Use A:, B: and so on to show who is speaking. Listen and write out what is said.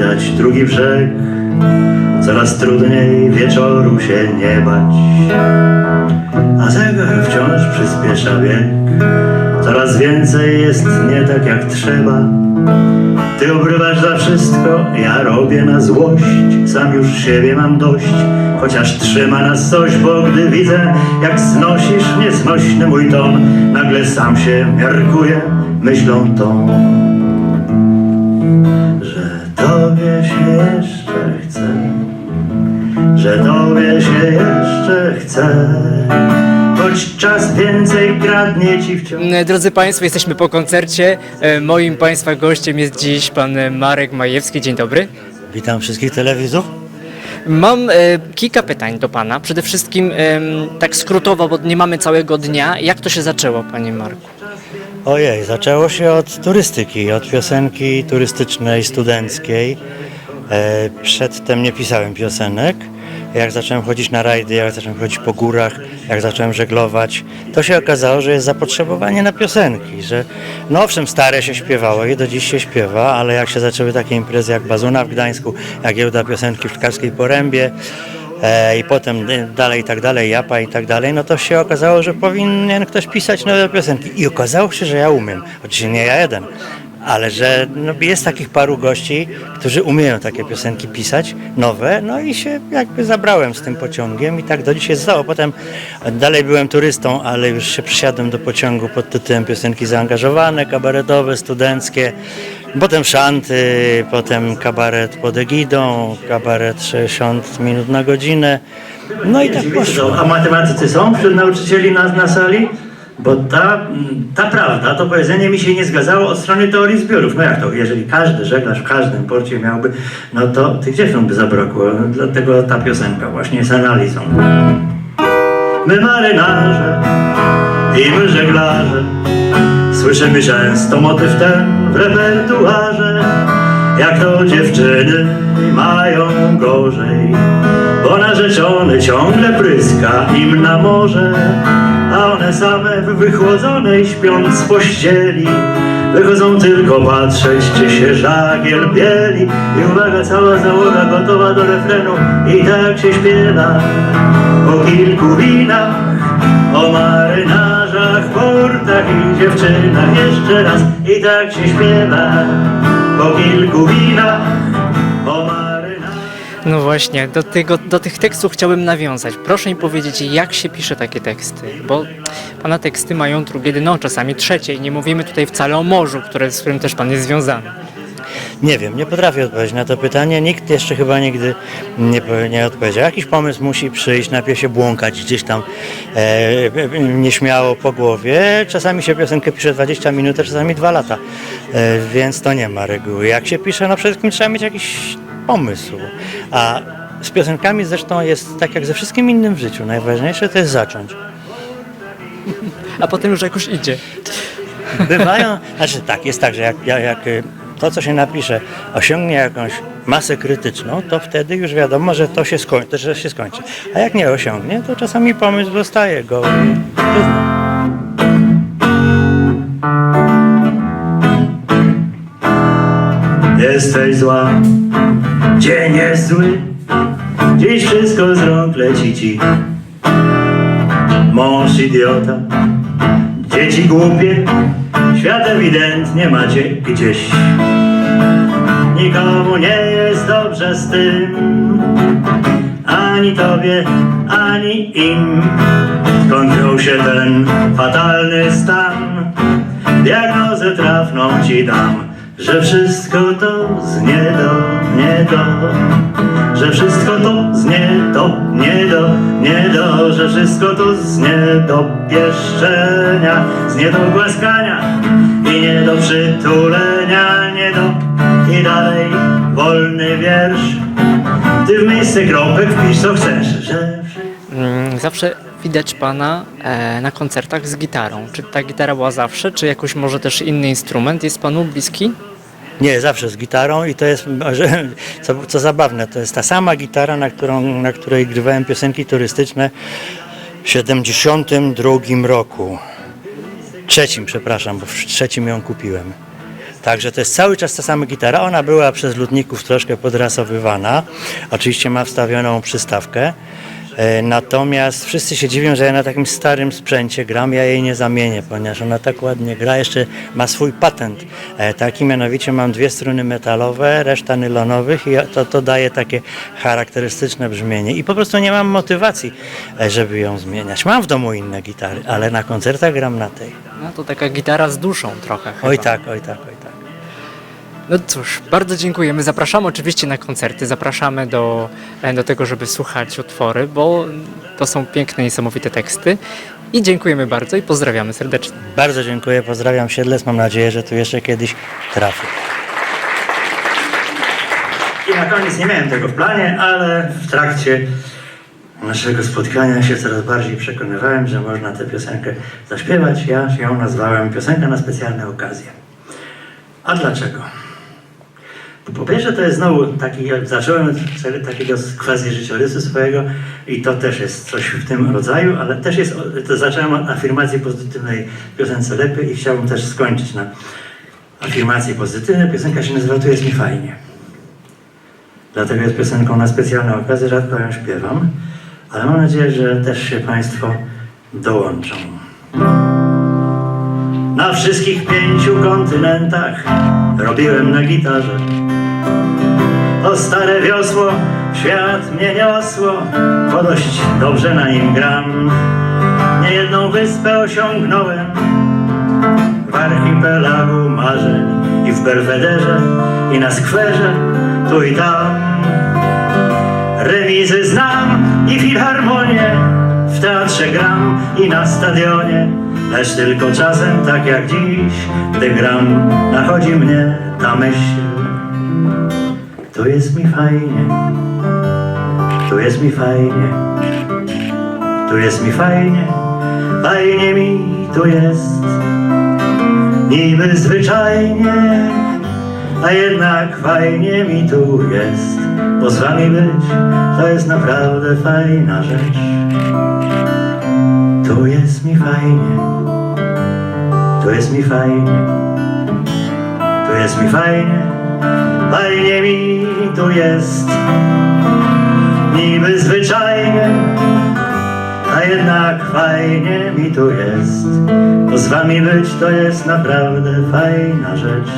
A: widać drugi brzeg. Coraz trudniej wieczoru się nie bać. A zegar wciąż przyspiesza bieg. Coraz więcej jest nie tak jak trzeba. Ty obrywasz za wszystko, ja robię na złość. Sam już siebie mam dość, chociaż trzyma nas coś, bo gdy widzę, jak znosisz nieznośny mój ton, nagle sam się miarkuję myślą tą, tobie się jeszcze chce, że tobie się jeszcze chce, choć czas więcej kradnie ci wciąż.
B: E, Drodzy Państwo, jesteśmy po koncercie. E, Moim Państwa gościem jest dziś Pan e, Marek Majewski. Dzień dobry.
A: Witam wszystkich telewidzów.
B: Mam e, kilka pytań do Pana. Przede wszystkim em, tak skrótowo, bo nie mamy całego dnia. Jak to się zaczęło, Panie Marku?
C: Ojej, zaczęło się od turystyki, od piosenki turystycznej, studenckiej. E, przedtem nie pisałem piosenek. Jak zacząłem chodzić na rajdy, jak zacząłem chodzić po górach, jak zacząłem żeglować, to się okazało, że jest zapotrzebowanie na piosenki, że no owszem, stare się śpiewało i do dziś się śpiewa, ale jak się zaczęły takie imprezy jak Bazuna w Gdańsku, jak Giełda Piosenki w Szklarskiej Porębie, e, i potem e, dalej i tak dalej, Japa i tak dalej, no to się okazało, że powinien ktoś pisać nowe piosenki. I okazało się, że ja umiem. Oczywiście nie ja jeden, ale że no, jest takich paru gości, którzy umieją takie piosenki pisać, nowe, no i się jakby zabrałem z tym pociągiem i tak do dzisiaj zostało. Potem dalej byłem turystą, ale już się przysiadłem do pociągu pod tytułem piosenki zaangażowane, kabaretowe, studenckie, potem szanty, potem kabaret pod egidą, kabaret 60 minut na godzinę, no i tak poszło.
A: A matematycy są wśród nauczycieli na, na sali? Bo ta, ta prawda, to powiedzenie mi się nie zgadzało od strony teorii zbiorów. No jak to, jeżeli każdy żeglarz w każdym porcie miałby, no to tych dziewcząt by zabrakło. Dlatego ta piosenka właśnie jest analizą. My marynarze i my żeglarze Słyszymy często motyw ten w repertuarze Jak to dziewczyny mają gorzej Bo narzeczony ciągle pryska im na morze A same wychłodzone i śpiąc pościeli. Wychodzą tylko patrzeć, czy się żagiel bieli. I uwaga, cała załoga gotowa do refrenu. I tak się śpiewa po kilku winach. O marynarzach, portach i dziewczynach Jeszcze raz. I tak się śpiewa Po kilku winach. O
B: No właśnie, do, tego, do tych tekstów chciałbym nawiązać. Proszę mi powiedzieć, jak się pisze takie teksty? Bo Pana teksty mają drugie dno, czasami trzecie. I nie mówimy tutaj wcale o morzu, które, z którym też Pan jest związany.
C: Nie wiem, nie potrafię odpowiedzieć na to pytanie. Nikt jeszcze chyba nigdy nie, nie odpowiedział. Jakiś pomysł musi przyjść, najpierw się błąkać gdzieś tam e, nieśmiało po głowie. Czasami się piosenkę pisze 20 minut, a czasami 2 lata, e, więc to nie ma reguły. Jak się pisze, no przede wszystkim trzeba mieć jakiś pomysł. A z piosenkami zresztą jest tak jak ze wszystkim innym w życiu. Najważniejsze to jest zacząć.
B: A potem już jakoś idzie.
C: Bywają, znaczy tak, jest tak, że jak, jak, y, to, co się napisze, osiągnie jakąś masę krytyczną, to wtedy już wiadomo, że to się skończy, że się skończy. A jak nie osiągnie, to czasami pomysł zostaje go.
A: Jesteś zła, dzień jest zły Dziś wszystko z rąk leci ci. Mąż idiota, dzieci głupie Świat ewidentnie macie gdzieś. Nikomu nie jest dobrze z tym Ani tobie, ani im. Skąd wziął się ten fatalny stan Diagnozę trafną ci dam Że wszystko to z nie do, Że wszystko to z nie do, nie do, nie do. Że wszystko to z nie do pieszczenia Z nie do głaskania i nie do przytulenia Nie do. I dalej wolny wiersz. Ty w miejsce kropek wpisz co chcesz Że
B: Mm, Zawsze widać Pana e, na koncertach z gitarą. Czy ta gitara była zawsze, czy jakoś może też inny instrument? Jest Panu bliski?
C: Nie, zawsze z gitarą i to jest, co, co zabawne, to jest ta sama gitara, na, którą, na której grywałem piosenki turystyczne w 72 roku. Trzecim, przepraszam, bo w trzecim ją kupiłem. Także to jest cały czas ta sama gitara. Ona była przez ludników troszkę podrasowywana. Oczywiście ma wstawioną przystawkę. E, Natomiast wszyscy się dziwią, że ja na takim starym sprzęcie gram, ja jej nie zamienię, ponieważ ona tak ładnie gra, jeszcze ma swój patent. E, Taki mianowicie mam dwie struny metalowe, reszta nylonowych i to, to daje takie charakterystyczne brzmienie. I po prostu nie mam motywacji, e, żeby ją zmieniać. Mam w domu inne gitary, ale na koncertach gram na tej.
B: No to taka gitara z duszą trochę chyba.
C: Oj tak, oj tak, oj tak.
B: No cóż, bardzo dziękujemy. Zapraszamy oczywiście na koncerty, zapraszamy do, e, do tego, żeby słuchać utwory, bo to są piękne, niesamowite teksty. I dziękujemy bardzo i pozdrawiamy serdecznie.
C: Bardzo dziękuję, pozdrawiam Siedlec, mam nadzieję, że tu jeszcze kiedyś trafię.
A: I na koniec nie miałem tego w planie, ale w trakcie naszego spotkania się coraz bardziej przekonywałem, że można tę piosenkę zaśpiewać. Ja ją nazwałem piosenka na specjalne okazje. A dlaczego? Po- pierwsze to jest znowu taki, jak zacząłem od takiego quasi życiorysu swojego i to też jest coś w tym rodzaju, ale też jest, to zacząłem od afirmacji pozytywnej piosence Lepiej i chciałbym też skończyć na afirmacji pozytywnej. Piosenka się nazywa Tu jest mi fajnie. Dlatego jest piosenką na specjalne okazje, rzadko ją śpiewam, ale mam nadzieję, że też się Państwo dołączą. Na wszystkich pięciu kontynentach robiłem na gitarze. To stare wiosło w świat mnie niosło, bo dość dobrze na nim gram. Niejedną wyspę osiągnąłem w archipelagu marzeń i w Belwederze i na skwerze tu i tam. Remizy znam i filharmonię, w teatrze gram i na stadionie, lecz tylko czasem tak jak dziś, gdy gram, nachodzi mnie ta myśl. Tu jest mi fajnie, tu jest mi fajnie, tu jest mi fajnie, fajnie mi tu jest. Niby zwyczajnie, a jednak fajnie mi tu jest, bo z wami być to jest naprawdę fajna rzecz. Tu jest mi fajnie, tu jest mi fajnie, tu jest mi fajnie, fajnie mi tu jest. Niby zwyczajnie, a jednak fajnie mi tu jest, bo z wami być to jest naprawdę fajna rzecz.